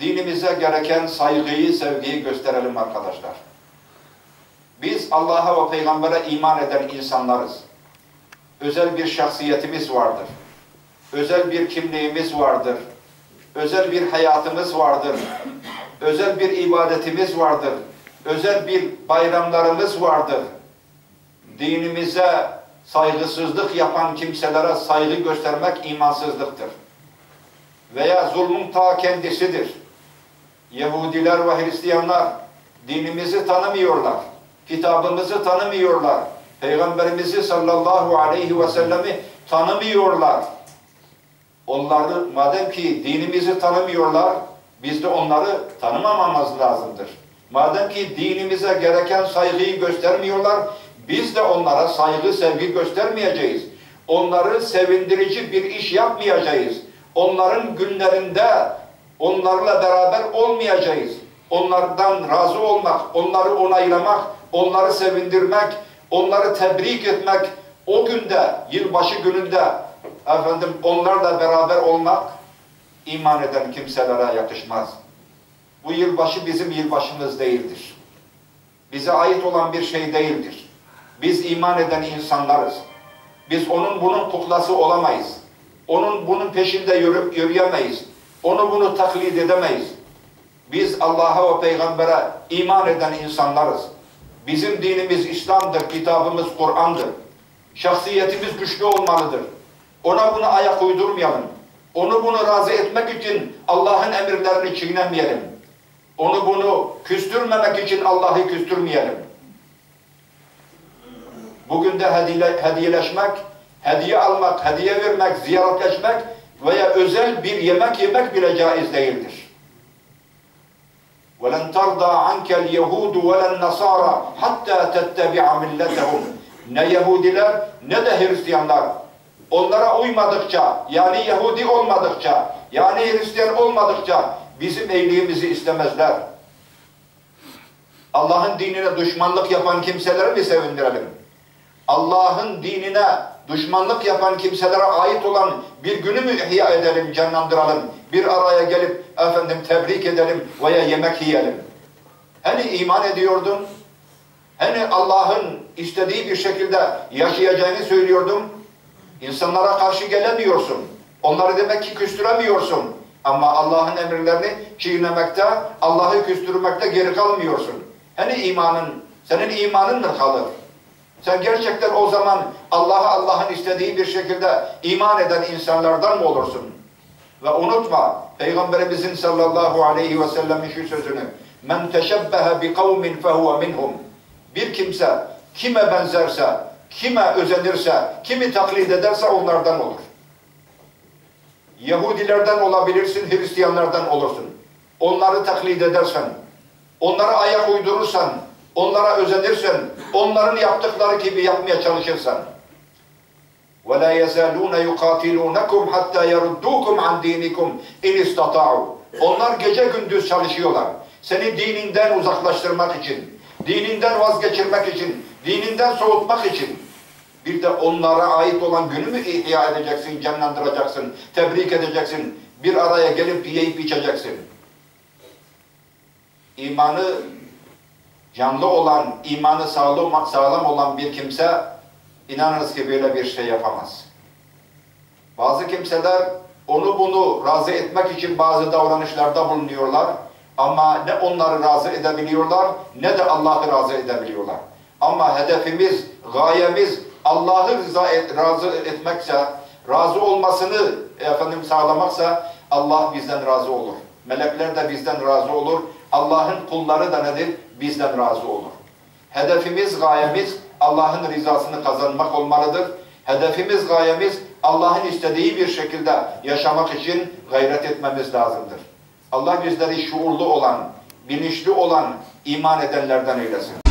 dinimize gereken saygıyı, sevgiyi gösterelim arkadaşlar. Biz Allah'a ve Peygamber'e iman eden insanlarız. Özel bir şahsiyetimiz vardır. Özel bir kimliğimiz vardır. Özel bir hayatımız vardır. Özel bir ibadetimiz vardır. Özel bir bayramlarımız vardır. Dinimize saygısızlık yapan kimselere saygı göstermek imansızlıktır. Veya zulmün ta kendisidir. Yahudiler ve Hristiyanlar dinimizi tanımıyorlar. Kitabımızı tanımıyorlar. Peygamberimizi sallallahu aleyhi ve sellemi tanımıyorlar. Onları madem ki dinimizi tanımıyorlar, biz de onları tanımamamız lazımdır. Madem ki dinimize gereken saygıyı göstermiyorlar, biz de onlara saygı, sevgi göstermeyeceğiz. Onları sevindirici bir iş yapmayacağız. Onların günlerinde onlarla beraber olmayacağız. Onlardan razı olmak, onları onaylamak, onları sevindirmek, onları tebrik etmek, o günde, yılbaşı gününde efendim onlarla beraber olmak iman eden kimselere yakışmaz. Bu yılbaşı bizim yılbaşımız değildir. Bize ait olan bir şey değildir. Biz iman eden insanlarız. Biz onun bunun kuklası olamayız. Onun bunun peşinde yürüp yürüyemeyiz. Onu bunu taklit edemeyiz. Biz Allah'a ve Peygamber'e iman eden insanlarız. Bizim dinimiz İslam'dır, kitabımız Kur'an'dır. Şahsiyetimiz güçlü olmalıdır. Ona bunu ayak uydurmayalım. Onu bunu razı etmek için Allah'ın emirlerini çiğnemeyelim. Onu bunu küstürmemek için Allah'ı küstürmeyelim. Bugün de hediye, hediyeleşmek, hediye almak, hediye vermek, ziyaretleşmek veya özel bir yemek yemek bile caiz değildir. وَلَنْ تَرْضَى عَنْكَ الْيَهُودُ وَلَا النَّصَارَى حَتَّى تَتَّبِعَ مِلَّتَهُمْ Ne Yahudiler ne de Hristiyanlar onlara uymadıkça, yani Yahudi olmadıkça, yani Hristiyan olmadıkça bizim iyiliğimizi istemezler. Allah'ın dinine düşmanlık yapan kimseleri mi sevindirelim? Allah'ın dinine düşmanlık yapan kimselere ait olan bir günü mü ihya edelim, canlandıralım? Bir araya gelip efendim tebrik edelim veya yemek yiyelim. Hani iman ediyordun? Hani Allah'ın istediği bir şekilde yaşayacağını söylüyordun? İnsanlara karşı gelemiyorsun. Onları demek ki küstüremiyorsun. Ama Allah'ın emirlerini çiğnemekte, Allah'ı küstürmekte geri kalmıyorsun. Hani imanın, senin imanın mı kalır? Sen gerçekten o zaman Allah'a Allah'ın istediği bir şekilde iman eden insanlardan mı olursun? Ve unutma Peygamberimizin sallallahu aleyhi ve sellem'in şu sözünü Men teşebbehe bi kavmin fehuve minhum Bir kimse kime benzerse, kime özenirse, kimi taklit ederse onlardan olur. Yahudilerden olabilirsin, Hristiyanlardan olursun. Onları taklit edersen, onlara ayak uydurursan, onlara özenirsen, onların yaptıkları gibi yapmaya çalışırsan. وَلَا يَزَالُونَ يُقَاتِلُونَكُمْ حَتَّى يَرُدُّوكُمْ عَنْ دِينِكُمْ اِنْ اِسْتَطَاعُوا Onlar gece gündüz çalışıyorlar. Seni dininden uzaklaştırmak için, dininden vazgeçirmek için, dininden soğutmak için. Bir de onlara ait olan günü mü ihya edeceksin, canlandıracaksın, tebrik edeceksin, bir araya gelip yiyip içeceksin. İmanı canlı olan, imanı sağlam, olan bir kimse inanırız ki böyle bir şey yapamaz. Bazı kimseler onu bunu razı etmek için bazı davranışlarda bulunuyorlar ama ne onları razı edebiliyorlar ne de Allah'ı razı edebiliyorlar. Ama hedefimiz, gayemiz Allah'ı et, razı etmekse, razı olmasını efendim sağlamaksa Allah bizden razı olur. Melekler de bizden razı olur. Allah'ın kulları da nedir? Bizden razı olur. Hedefimiz, gayemiz Allah'ın rızasını kazanmak olmalıdır. Hedefimiz, gayemiz Allah'ın istediği bir şekilde yaşamak için gayret etmemiz lazımdır. Allah bizleri şuurlu olan, bilinçli olan iman edenlerden eylesin.